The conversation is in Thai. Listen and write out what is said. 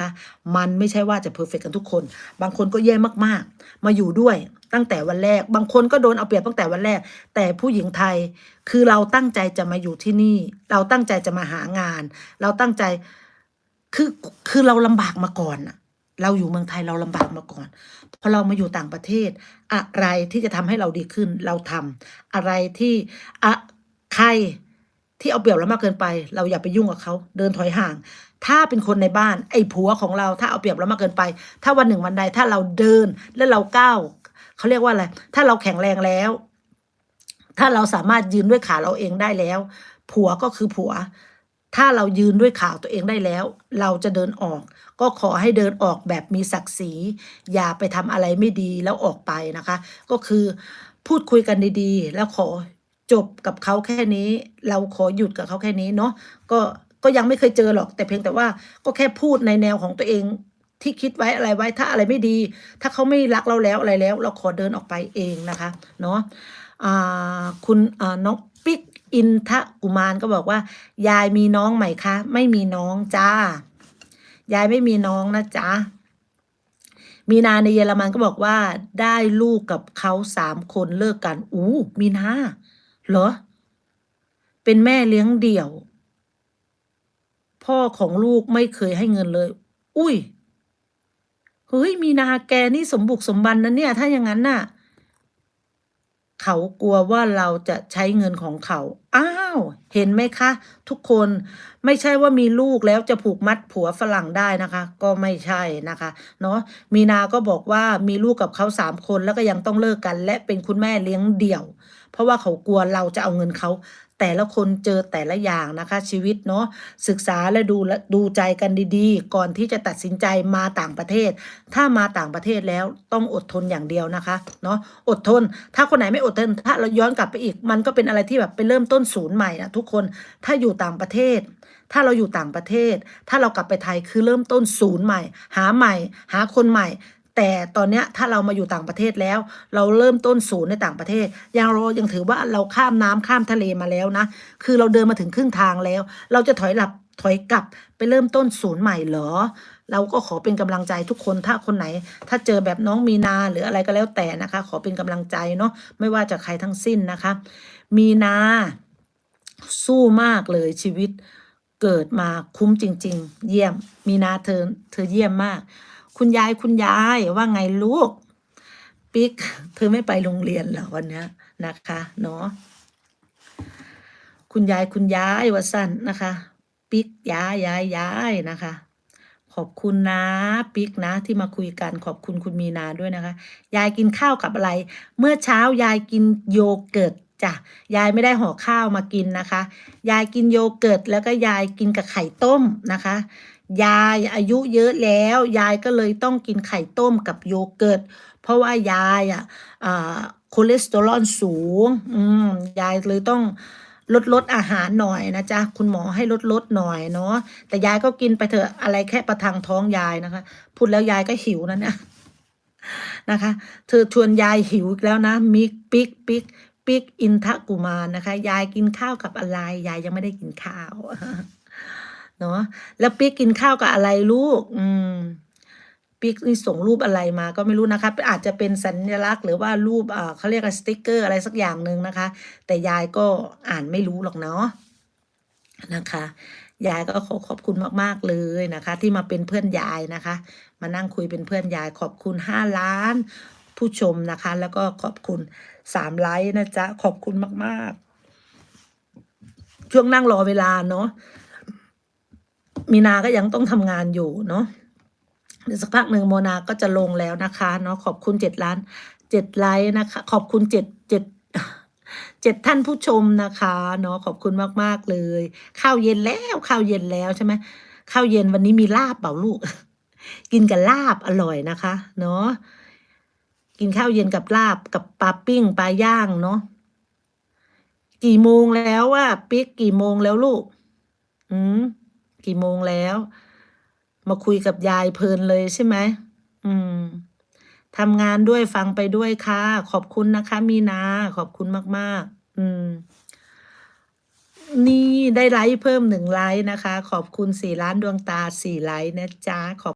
คะมันไม่ใช่ว่าจะเพอร์เฟกกันทุกคน บางคนก็แย่มากๆ มาอยู่ด้วยตั้งแต่วันแรก บางคนก็โดนเอาเปรียบตั้งแต่วันแรก แต่ผู้หญิงไทยคือเราตั้งใจจะมาอยู่ที่นี่ เราตั้งใจจะมาหางาน เราตั้งใจคือคือเราลำบากมาก่อนเราอยู่เมืองไทยเราลำบากมาก่อนพอเรามาอยู่ต่างประเทศ อะไรที่จะทำให้เราดีขึ้น เราทำอะไรที่อะใคร ที่เอาเปรียบเรามากเกินไป เราอย่าไปยุ่งกับเขาเดินถอยห่าง ถ้าเป็นคนในบ้าน ไอ้ผัวของเราถ้าเอาเปรียบเรามากเกินไป ถ้าวันหนึ่งวันใดถ้าเราเดินและเราก้าวเขาเรียกว่าอะไรถ้าเราแข็งแรงแล้ว ถ้าเราสามารถยืนด้วยขาเราเองได้แล้ว ผัวก็คือผัว ถ้าเรายืนด้วยขาตัวเองได้แล้ว เราจะเดินออก ก็ขอให้เดินออกแบบมีศักดิ์ศรีอย่าไปทำอะไรไม่ดีแล้วออกไปนะคะ ก็คือพูดคุยกันดีๆ แล้วขอ จบกับเขาแค่นี้ เราขอหยุดกับเขาแค่นี้เนาะก็ก็ยังไม่เคยเจอหรอก แต่เพียงแต่ว่าก็แค่พูดในแนวของตัวเองที่คิดไว้อะไรไว้ถ้าอะไรไม่ดี ถ้าเขาไม่รักเราแล้วอะไรแล้ว เราขอเดินออกไปเองนะคะ เนาะคุณน้องปิ๊กอินทะกุมารก็บอกว่า ยายมีน้องไหมคะ ไม่มีน้องจ้ายายไม่มีน้องนะจ๊ะมีนาในเยอรมันก็บอกว่าได้ลูกกับเขาสามคนเลิกกันอู้มีนา เหรอ เป็นแม่เลี้ยงเดี่ยว พ่อของลูกไม่เคยให้เงินเลย อุ้ย เฮ้ย มีนาแกนี่สมบุกสมบันนะเนี่ย ถ้าอย่างนั้นน่ะ เขากลัวว่าเราจะใช้เงินของเขา อ้าว เห็นไหมคะ ทุกคนไม่ใช่ว่ามีลูกแล้วจะผูกมัดผัวฝรั่งได้นะคะ ก็ไม่ใช่นะคะ เนาะมีนาก็บอกว่ามีลูกกับเขาสามคนแล้วก็ยังต้องเลิกกัน และเป็นคุณแม่เลี้ยงเดี่ยว เพราะว่าเขากลัวเราจะเอาเงินเขา แต่ละคนเจอแต่ละอย่างนะคะ ชีวิตเนาะศึกษาและดูและดูใจกันดีๆ ก่อนที่จะตัดสินใจมาต่างประเทศ ถ้ามาต่างประเทศแล้วต้องอดทนอย่างเดียวนะคะเนาะอดทน ถ้าคนไหนไม่อดทน ถ้าเราย้อนกลับไปอีก มันก็เป็นอะไรที่แบบไปเริ่มต้นศูนย์ใหม่นะทุกคนถ้าอยู่ต่างประเทศถ้าเราอยู่ต่างประเทศ ถ้าเรากลับไปไทยคือเริ่มต้นศูนย์ใหม่ หาใหม่ หาคนใหม่ แต่ตอนนี้ถ้าเรามาอยู่ต่างประเทศแล้ว เราเริ่มต้นศูนย์ในต่างประเทศยังเรายังถือว่าเราข้ามน้ำข้ามทะเลมาแล้วนะ คือเราเดินมาถึงครึ่งทางแล้ว เราจะถอยหลับถอยกลับไปเริ่มต้นศูนย์ใหม่เหรอ เราก็ขอเป็นกำลังใจทุกคนถ้าคนไหน ถ้าเจอแบบน้องมีนาหรืออะไรก็แล้วแต่นะคะ ขอเป็นกำลังใจเนาะไม่ว่าจะใครทั้งสิ้นนะคะ มีนา สู้มากเลยชีวิตเกิดมาคุ้มจริง ๆ เยี่ยม มีนาเธอเธอเยี่ยมมาก คุณยายคุณยายว่าไงลูก ปิ๊กเธอไม่ไปโรงเรียนเหรอวันนี้นะคะเนาะคุณยายคุณยายว่าสั้นนะคะ ปิ๊กยายยายยายนะคะ ขอบคุณนะ ปิ๊กนะ ที่มาคุยกันขอบคุณคุณมีนาด้วยนะคะ ยายกินข้าวกับอะไร เมื่อเช้ายายกินโยเกิร์ตจ้ะยายไม่ได้ห่อข้าวมากินนะคะ ยายกินโยเกิร์ตแล้วก็ยายกินกับไข่ต้มนะคะ ยายอายุเยอะแล้ว ยายก็เลยต้องกินไข่ต้มกับโยเกิร์ตเพราะว่ายายอะคอเลสเตอรอลสูง อืมยายเลยต้องลดลดอาหารหน่อยนะจ๊ะ คุณหมอให้ลดลดหน่อยเนาะแต่ยายก็กินไปเถอะอะไรแค่ประทังท้องยายนะคะ พูดแล้วยายก็หิวนะเนี่ยนะคะ เธอชวนยายหิวอีกแล้วนะมิกปิกปิกปิกอินทกุมารนะคะ ยายกินข้าวกับอะไร ยายยังไม่ได้กินข้าว เนาะแล้วปิ๊กกินข้าวกับอะไรลูก อืมปิ๊กนี่ส่งรูปอะไรมาก็ไม่รู้นะคะอาจจะเป็นสัญลักษณ์หรือว่ารูปเขาเรียกสติกเกอร์อะไรสักอย่างหนึ่งนะคะ แต่ยายก็อ่านไม่รู้หรอกเนาะนะคะยายก็ขอขอบคุณมากๆเลยนะคะ ที่มาเป็นเพื่อนยายนะคะ มานั่งคุยเป็นเพื่อนยายขอบคุณห้าล้าน ผู้ชมนะคะ แล้วก็ขอบคุณสามไลค์นะจ๊ะขอบคุณมาก ๆ ช่วงนั่งรอเวลาเนาะ มีนาก็ยังต้องทำงานอยู่เนาะเดี๋ยวสักพักหนึ่งโมนาก็จะลงแล้วนะคะเนาะขอบคุณเจ็ดล้านเจ็ดไลค์นะคะ ขอบคุณเจ็ดเจ็ดเจ็ดท่านผู้ชมนะคะเนาะขอบคุณมากๆเลยข้าวเย็นแล้วข้าวเย็นแล้วใช่ไหมข้าวเย็นวันนี้มีลาบเปล่าลูก กินกับลาบอร่อยนะคะ เนาะกินข้าวเย็นกับลาบกับปลาปิ้งปลาย่างเนาะกี่โมงแล้วว่าปิ๊กกี่โมงแล้วลูก อืม กี่โมงแล้ว มาคุยกับยายเพลินเลยใช่ไหมอืมทำงานด้วยฟังไปด้วยค่ะ ขอบคุณนะคะ มีนา ขอบคุณมาก ๆ อืม นี่ได้ไลค์เพิ่มหนึ่งไลค์นะคะ ขอบคุณสี่ล้านดวงตาสี่ไลค์นะจ๊ะขอบ